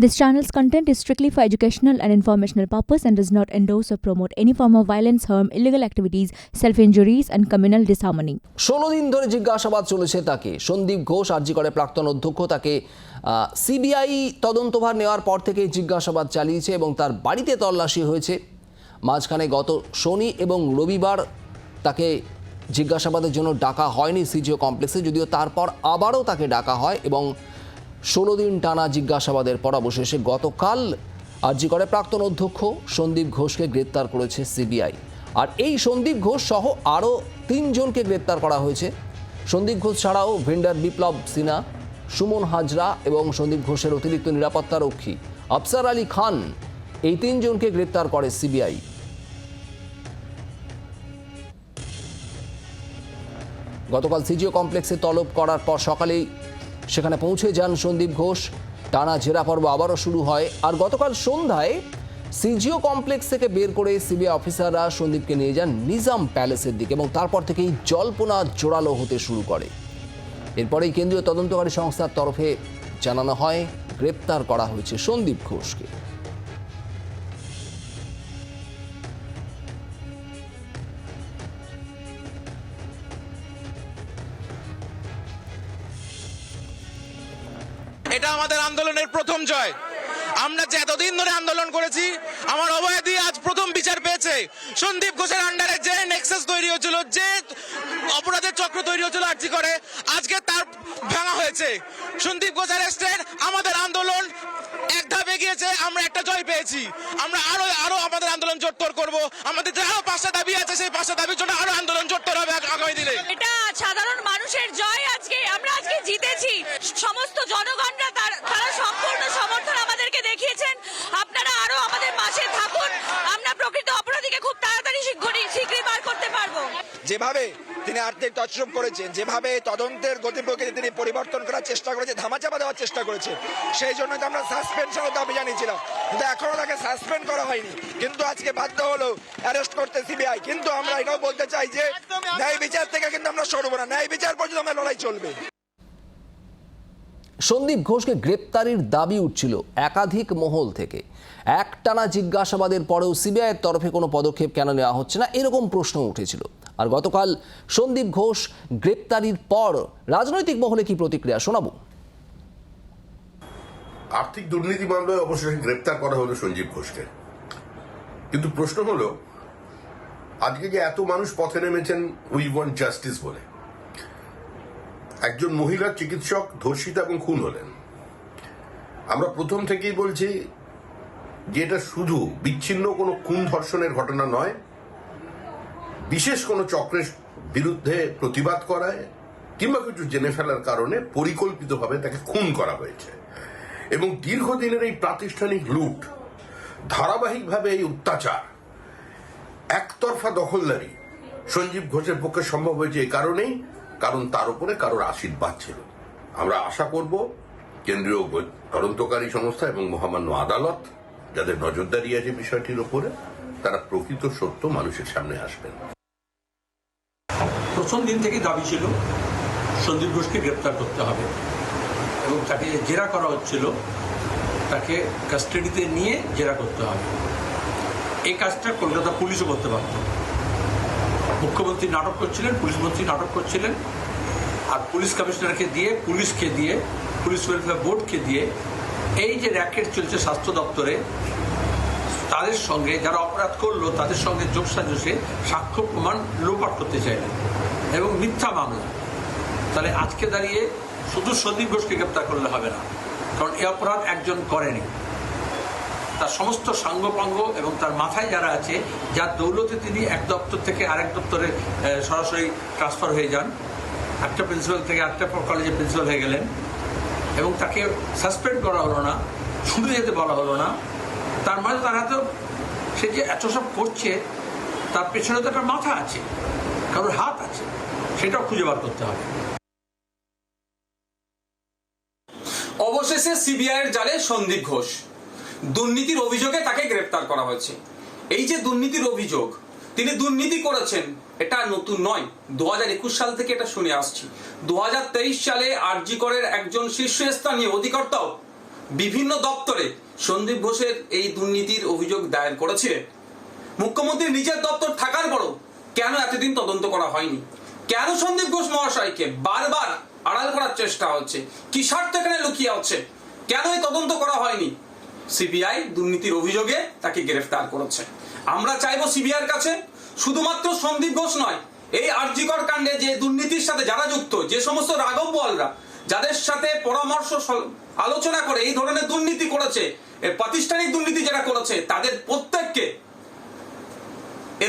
This channel's content is strictly for educational and informational purpose and does not endorse or promote any form of violence, harm, illegal activities, self-injuries and communal disharmony. ষোলো দিন ধরে জিজ্ঞাসাবাদ চলেছে তাকে সন্দীপ ঘোষ আরজি করে প্রাক্তন অধ্যক্ষ তাকে সিবিআই তদন্তভার নেওয়ার পর থেকে জিজ্ঞাসাবাদ চালিয়েছে এবং তার বাড়িতে তল্লাশি হয়েছে মাঝখানে গত শনি এবং রবিবার তাকে জিজ্ঞাসাবাদের জন্য ডাকা হয়নি সিজিও কমপ্লেক্সে যদিও তারপর আবারও তাকে ডাকা হয় এবং ষোলো দিন টানা জিজ্ঞাসাবাদের পর অবশেষে গতকাল আরজি করে প্রাক্তন অধ্যক্ষ সন্দীপ ঘোষকে গ্রেপ্তার করেছে সিবিআই। আর এই সন্দীপ ঘোষ সহ আরও তিনজনকে গ্রেপ্তার করা হয়েছে। সন্দীপ ঘোষ ছাড়াও ভেন্ডার বিপ্লব সিনহা, সুমন হাজরা এবং সন্দীপ ঘোষের অতিরিক্ত নিরাপত্তা রক্ষী আফসার আলী খান এই তিনজনকে গ্রেপ্তার করে সিবিআই। গতকাল সিজিও কমপ্লেক্সে তলব করার পর সকালেই সেখানে পৌঁছে যান সন্দীপ ঘোষ। টানা জেরা পর্ব আবারও শুরু হয়। আর গতকাল সন্ধ্যায় সিজিও কমপ্লেক্স থেকে বের করে সিবিআই অফিসাররা সন্দীপকে নিয়ে যান নিজাম প্যালেসের দিকে এবং তারপর থেকেই জল্পনা জোরালো হতে শুরু করে। এরপরেই কেন্দ্রীয় তদন্তকারী সংস্থার তরফে জানানো হয়, গ্রেপ্তার করা হয়েছে সন্দীপ ঘোষকে। এটা আমাদের আন্দোলনের প্রথম জয়। আমরা যে এতদিন ধরে আন্দোলন করেছি, আমার অবয়াদি আজ প্রথম বিচার পেয়েছে। সন্দীপ ঘোষের আন্ডারে যে নেক্সাস তৈরি হয়েছিল, যে অপরাধের চক্র তৈরি হয়েছিল আর্জি করে, আজকে তার ভাঙা হয়েছে। সন্দীপ ঘোষ অ্যারেস্টেড আমাদের আন্দোলন এগিয়েছে আমরা একটা জয় পেয়েছি। আমরা আরও আরও আমাদের আন্দোলন জোরতর করব। আমাদের যে আরও পাঁচটা দাবি আছে, সেই পাঁচটা দাবির জন্য আরও আন্দোলন জোরতর হবে আগ- আগামী দিনে। এটা সাধারণ মানুষের জয় আজকে, আমরা আজকে জিতেছি। সমস্ত জনগণরা তারা সম্পূর্ণ সমর্থন আমাদেরকে দেখিয়েছেন। আপনারা আরও আমাদের পাশে থাকুন আমরা প্রকৃত অপরাধীকে খুব তাড়াতাড়ি শীঘ্রই শীঘ্রই বার করতে পারব যেভাবে তিনি আর্থিক তছরূপ করেছেন, যেভাবে তদন্তের গতিপ্রকৃতি তিনি পরিবর্তন করার চেষ্টা করেছেন, ধামাচাপা দেওয়ার চেষ্টা করেছে, সেই জন্য তো আমরা সাসপেনশনও দাবি জানিয়েছিলাম। কিন্তু এখনও তাকে সাসপেন্ড করা হয়নি। কিন্তু আজকে বাধ্য হলো অ্যারেস্ট করতে সিবিআই কিন্তু আমরা এটাও বলতে চাই যে, ন্যায় বিচার থেকে কিন্তু আমরা সরবো না। ন্যায় বিচার পর্যন্ত আমরা লড়াই চলবে। সন্দীপ ঘোষকে গ্রেপ্তারির দাবি উঠছিল একাধিক মহল থেকে। একটানা জিজ্ঞাসাবাদের পরেও সিবিআইয়ের তরফে কোনো পদক্ষেপ কেন নেওয়া হচ্ছে না, এরকম প্রশ্ন উঠেছিল। আর গতকাল সন্দীপ ঘোষ গ্রেপ্তারির পর রাজনৈতিক মহলে কি প্রতিক্রিয়া শোনাবো? আর্থিক দুর্নীতি মামলায় অবশেষে গ্রেপ্তার করা হলো সঞ্জীব ঘোষকে। কিন্তু প্রশ্ন হলো, আজকে যে এত মানুষ পথে নেমেছেন উই ওয়ান্ট জাস্টিস বলে। একজন মহিলা চিকিৎসক, ধর্ষিত এবং খুন হলেন। আমরা প্রথম থেকেই বলছি যে এটা শুধু বিচ্ছিন্ন কোনো খুন ধর্ষণের ঘটনা নয় বিশেষ কোনো চক্রের বিরুদ্ধে প্রতিবাদ করায় কিংবা কিছু জেনে ফেলার কারণে পরিকল্পিতভাবে তাকে খুন করা হয়েছে। এবং দীর্ঘদিনের এই প্রাতিষ্ঠানিক লুট, ধারাবাহিকভাবে এই অত্যাচার, একতরফা দখলদারি সঞ্জীব ঘোষের পক্ষে সম্ভব হয়েছে এই কারণেই, কারণ তার উপরে কারোর আশীর্বাদ ছিল। আমরা আশা করব কেন্দ্রীয় তদন্তকারী সংস্থা এবং মহামান্য আদালত, যাদের নজরদারি আছে বিষয়টির উপরে, তারা প্রকৃত সত্য মানুষের সামনে আসবেন। প্রথম দিন থেকেই দাবি ছিল, সন্দীপ ঘোষকে গ্রেপ্তার করতে হবে। এবং তাকে জেরা করা হচ্ছিল, তাকে কাস্টাডিতে নিয়ে জেরা করতে হবে। এই কাজটা কলকাতা পুলিশও করতে পারত মুখ্যমন্ত্রী নাটক করছিলেন, পুলিশ মন্ত্রী নাটক করছিলেন, আর পুলিশ কমিশনারকে দিয়ে, পুলিশকে দিয়ে, পুলিশ ওয়েলফেয়ার বোর্ডকে দিয়ে এই যে র্যাকেট চলছে স্বাস্থ্য দপ্তরে, তাদের সঙ্গে যারা অপরাধ করল, তাদের সঙ্গে যোগসাজসে সাক্ষ্য প্রমাণ লোপাট করতে চাইলেন। এবং মিথ্যা মামলা। তাহলে আজকে দাঁড়িয়ে শুধু সন্দীপ ঘোষকে গ্রেপ্তার করলে হবে না, কারণ এ অপরাধ একজন করেনি। তার সমস্ত সাঙ্গপাঙ্গ এবং তার মাথায় যারা আছে, যার দৌলতে তিনি এক দপ্তর থেকে আরেক দপ্তরে সরাসরি ট্রান্সফার হয়ে যান। একটা প্রিন্সিপাল থেকে আরেকটা কলেজে প্রিন্সিপাল হয়ে গেলেন। এবং তাকে সাসপেন্ড করা হলো না, ছুটে যেতে বলা হলো না। তার মানে তার হাতে সে যে এত সব করছে, তার পেছনে তো একটা মাথা আছে। কারোর হাত আছে, সেটাও খুঁজে বার করতে হবে। অবশেষে সিবিআইয়ের জালে সন্দীপ ঘোষ। দুর্নীতির অভিযোগে তাকে গ্রেপ্তার করা হয়েছে। এই যে দুর্নীতির অভিযোগ, তিনি দুর্নীতি করেছেন, এটা নতুন নয়। দু সাল থেকে এটা শুনে আসছি। দু হাজার তেইশ সালে আরজি করের একজন শীর্ষস্থানীয় অধিকর্তাও বিভিন্ন দপ্তরে সন্দীপ ঘোষের এই দুর্নীতির অভিযোগ দায়ের করেছিলেন। মুখ্যমন্ত্রীর নিজের দপ্তর থাকার পরও কেন এতদিন তদন্ত করা হয়নি? কেন সন্দীপ ঘোষ মহাশয়কে বারবার আড়াল করার চেষ্টা হচ্ছে? কি স্বার্থ এখানে লুকিয়ে হচ্ছে কেন এই তদন্ত করা হয়নি? সিবিআই দুর্নীতির অভিযোগে তাকে গ্রেফতার করেছে। আমরা চাইব সিবিআইয়ের কাছে শুধুমাত্র সন্দীপ ঘোষ নয়, এই আরজিকর কাণ্ডে যে দুর্নীতির সাথে যারা যুক্ত, যে সমস্ত রাঘব বলরা যাদের সাথে পরামর্শ আলোচনা করে এই ধরনের দুর্নীতি করেছে প্রাতিষ্ঠানিক দুর্নীতি যারা করেছে, তাদের প্রত্যেককে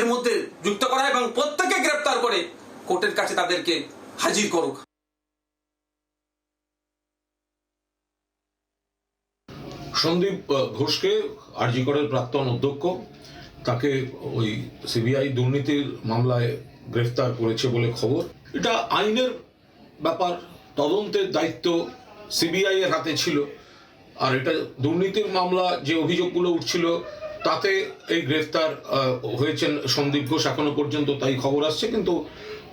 এর মধ্যে যুক্ত করা এবং প্রত্যেকে গ্রেপ্তার করে কোর্টের কাছে তাদেরকে হাজির করুক। সন্দীপ ঘোষকে আরজিকরের প্রাক্তন অধ্যক্ষ, তাকে ওই সিবিআই দুর্নীতির মামলায় গ্রেফতার করেছে বলে খবর। এটা আইনের ব্যাপার, তদন্তের দায়িত্ব সিবিআই এর হাতে ছিল। আর এটা দুর্নীতির মামলা যে অভিযোগগুলো উঠছিল তাতে এই গ্রেফতার হয়েছেন সন্দীপ ঘোষ এখনও পর্যন্ত, তাই খবর আসছে। কিন্তু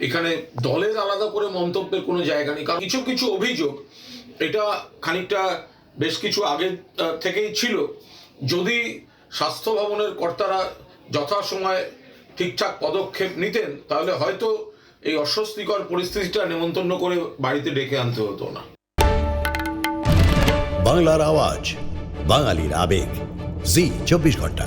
এখানে দলের আলাদা করে মন্তব্যের কোনো জায়গা নেই। কারণ কিছু কিছু অভিযোগ, এটা খানিকটা বেশ কিছু আগে থেকেই ছিল। যদি স্বাস্থ্য ভবনের কর্তারা যথাসময়ে ঠিকঠাক পদক্ষেপ নিতেন, তাহলে হয়তো এই অস্বস্তিকর পরিস্থিতিটা নেমন্তন্ন করে বাড়িতে ডেকে আনতে হতো না। বাংলার আওয়াজ, বাঙালির আবেগ। জি চব্বিশ ঘণ্টা।